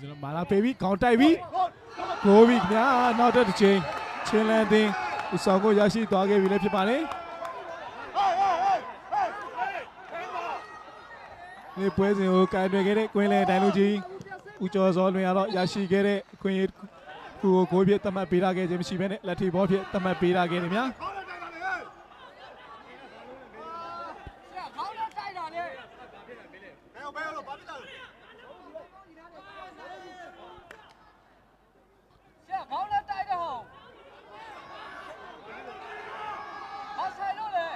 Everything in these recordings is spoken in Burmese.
ကျွန်တော်မာလာပေးပြီးခေါင်းတိုက်ပြီးကိုပြီးခင်ဗျာနောက်တစ်တစ်ချိန်ချင်းလန်းသိန်းဦးဆောင်ကိုရရှိသွားခဲ့ပြီလည်းဖြစ်ပါတယ်ဒီပွဲစဉ်ကိုကင်တွယ်ခဲ့တဲ့ကွင်းလဲတိုင်လူကြီးဦးကျော်စောလွင်ရတော့ရရှိခဲ့တဲ့အခွင့်အရေးခုကိုကိုပြည့်တတ်မှတ်ပေးထားခဲ့ခြင်းမရှိဘဲနဲ့လက်ထီဘောဖြစ်တတ်မှတ်ပေးထားခဲ့တယ်များခေါင်းနဲ့တိုက်တာလေဆရာခေါင်းနဲ့တိုက်တဲ့ဟောဟာဆိုင်လို့လေ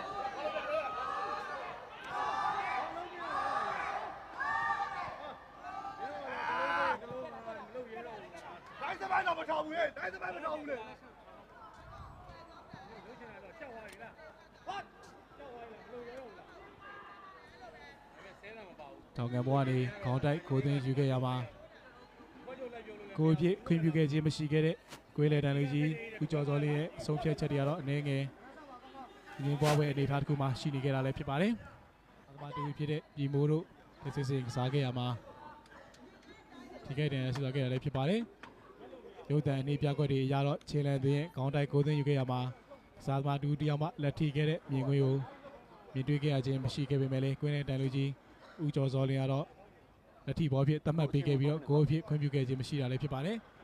တိုင်းစပိုင်းတော့မထောင်ဘူးလေတိုင်းစပိုင်းမထောင်ဘူးလေထောင်ကန်ဘောကနေခေါင်းတိုက်ကိုသိန်းယူခဲ့ရမှာကိုပြည့်ခွင့်ပြုခဲ့ခြင်းမရှိခဲ့တဲ့ကွေးလေတန်လူကြီးဦးကျော်စောလေးရဲ့အဆုံးဖြတ်ချက်တွေကတော့အနေငယ်ငင်းပွားပွဲအနေအထားတစ်ခုမှရှိနေခဲ့တာလည်းဖြစ်ပါတယ်။အသမားတူဖြစ်တဲ့ဒီမိုးတို့ဒီစစ်စစ်ကစားခဲ့ရမှာဒီကိတ်တယ်ဆက်သွားခဲ့တာလည်းဖြစ်ပါတယ်။ ရုပ်တံအနေပြကွက်တွေရတော့ခြေလံသွင်းခေါင်းတိုက်ကိုသိန်းယူခဲ့ရမှာကစားသမားတူတယောက်မှလက်ထိခဲ့တဲ့မြင်ကွင်းကိုမြင်တွေ့ခဲ့ရခြင်းမရှိခဲ့ပေမဲ့လည်းကွင်းလေတန်လူကြီးဦးကျော်စောလင်းကတော့လက်ထိဘောဖြစ်သတ်မှတ်ပေးခဲ့ပြီးတော့ဂိုးဖြစ်ခွင့်ပြုခဲ့ခြင်းမရှိတာလည်းဖြစ်ပါတယ်။